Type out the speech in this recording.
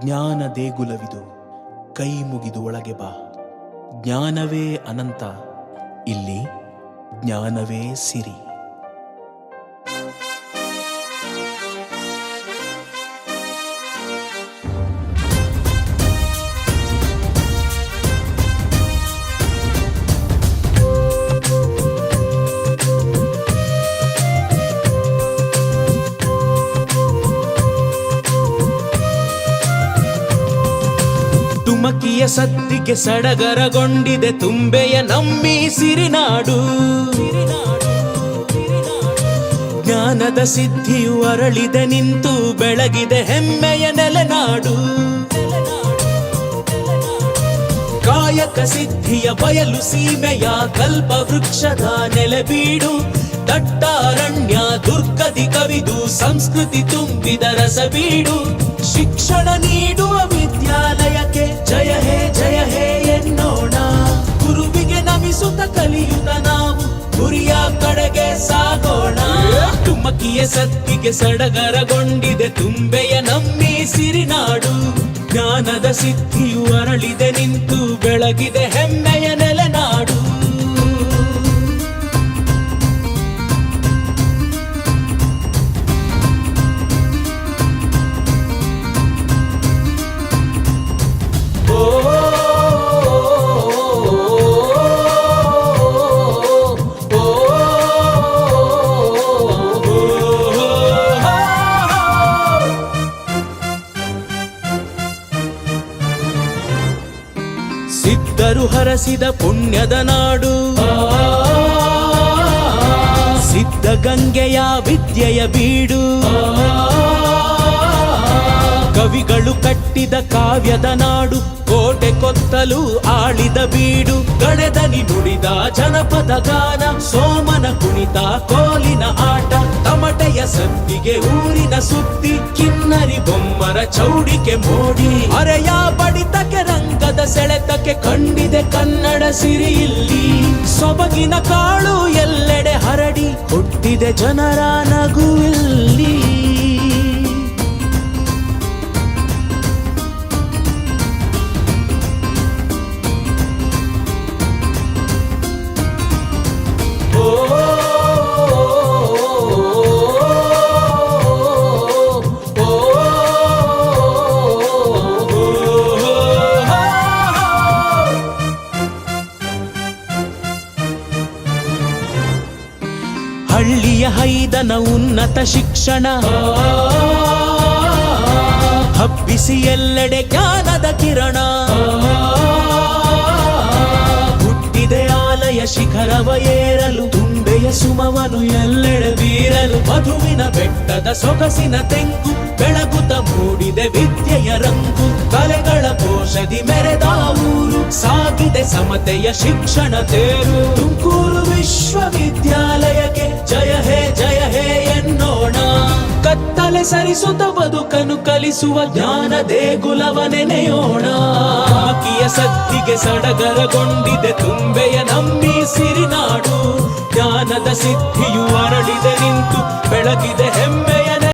ಜ್ಞಾನ ದೇಗುಲವಿದು ಕೈ ಮುಗಿದು ಒಳಗೆ ಬಾ. ಜ್ಞಾನವೇ ಅನಂತ ಇಲ್ಲಿ ಜ್ಞಾನವೇ ಸಿರಿ. ಸದ್ದಿಗೆ ಸಡಗರಗೊಂಡಿದೆ ತುಂಬೆಯ ನಮ್ಮಿ ಸಿರಿನಾಡು. ಜ್ಞಾನದ ಸಿದ್ಧಿಯು ಅರಳಿದೆ ನಿಂತು ಬೆಳಗಿದೆ ಹೆಮ್ಮೆಯ ನೆಲೆನಾಡು. ಕಾಯಕ ಸಿದ್ಧಿಯ ಬಯಲು ಸೀಮೆಯ ಕಲ್ಪ ವೃಕ್ಷದ ನೆಲೆಬೀಡು ದಟ್ಟಾರಣ್ಯ ದುರ್ಗದಿ ಕವಿದು ಸಂಸ್ಕೃತಿ ತುಂಬಿದ ರಸಬೀಡು. ಶಿಕ್ಷಣ ನೀಡುವ ವಿದ್ಯಾಲಯಕ್ಕೆ ಕಡೆಗೆ ಸಾಗೋಣ ತುಮಕಿಯ ಸತ್ತಿಗೆ ಸಡಗರಗೊಂಡಿದೆ ತುಂಬೆಯ ನಮ್ಮಿ ಸಿರಿನಾಡು. ಜ್ಞಾನದ ಸಿದ್ಧಿಯು ಅರಳಿದೆ ನಿಂತು ಬೆಳಗಿದೆ ಹೆಮ್ಮೆಯ ಸಿದ್ಧರು ಹರಸಿದ ಪುಣ್ಯದ ನಾಡು. ಸಿದ್ಧಗಂಗೆಯ ವಿದ್ಯೆಯ ಬೀಡು. ಕವಿಗಳು ಕಟ್ಟಿದ ಕಾವ್ಯದ ನಾಡು, ಕೋಟೆ ಕೊತ್ತಲು ಆಳಿದ ಬೀಡು. ಗಣೆದನಿ ನುಡಿದ ಜನಪದ ಗಾನ, ಸೋಮನ ಕುಣಿತ ಕೋಲಿನ ಆಟ, ತಮಟೆಯ ಸತ್ತಿಗೆ ಊರಿನ ಸುದ್ದಿ, ಕಿನ್ನರಿ ಬೊಮ್ಮರ ಚೌಡಿಕೆ ಮೋಡಿ. ಅರೆಯ ಬಡಿತಕ್ಕೆ ರಂಗದ ಸೆಳೆತಕ್ಕೆ ಕಂಡಿದೆ ಕನ್ನಡ ಸಿರಿಯಲ್ಲಿ. ಸೊಬಗಿನ ಕಾಳು ಎಲ್ಲೆಡೆ ಹರಡಿ ಹುಟ್ಟಿದೆ ಜನರ ನಗು ಹಳ್ಳಿಯ ಹೈದನ ಉನ್ನತ ಶಿಕ್ಷಣ. ಹಬ್ಬಿಸಿ ಎಲ್ಲೆಡೆ ಜ್ಞಾನದ ಕಿರಣ. ಹುಟ್ಟಿದೆ ಆಲಯ ಶಿಖರವ ಏರಲು ತುಂಬೆಯ ಸುಮವನು ಎಲ್ಲೆಡೆ ಬೀರಲು, ಮಧುವಿನ ಬೆಟ್ಟದ ಸೊಗಸಿನ ತೆಂಗು, ಬೆಳಗುತ ಮೂಡಿದೆ ವಿದ್ಯೆಯ ರಂಗು, ಕಲೆಗಳ ಕೋಶದಿ ಮೆರೆದ ಊರು, ಸಾಗಿದೆ ಸಮತೆಯ ಶಿಕ್ಷಣ ತೇರು. ವಿಶ್ವವಿದ್ಯಾಲಯಕ್ಕೆ ಜಯ ಹೇ ಜಯ ಹೇ ಎನ್ನೋಣ. ಕತ್ತಲೆ ಸರಿಸುತ್ತ ಬದುಕನು ಕಲಿಸುವ ಜ್ಞಾನ ದೇಗುಲವ ನೆನೆಯೋಣ ಆಕಿಯ ಸತ್ತಿಗೆ ಸಡಗರಗೊಂಡಿದೆ ತುಂಬೆಯ ನಂಬಿ ಸಿರಿನಾಡು. ಜ್ಞಾನದ ಸಿದ್ಧಿಯು ಅರಳಿದೆ ನಿಂತು ಬೆಳಗಿದೆ ಹೆಮ್ಮೆಯ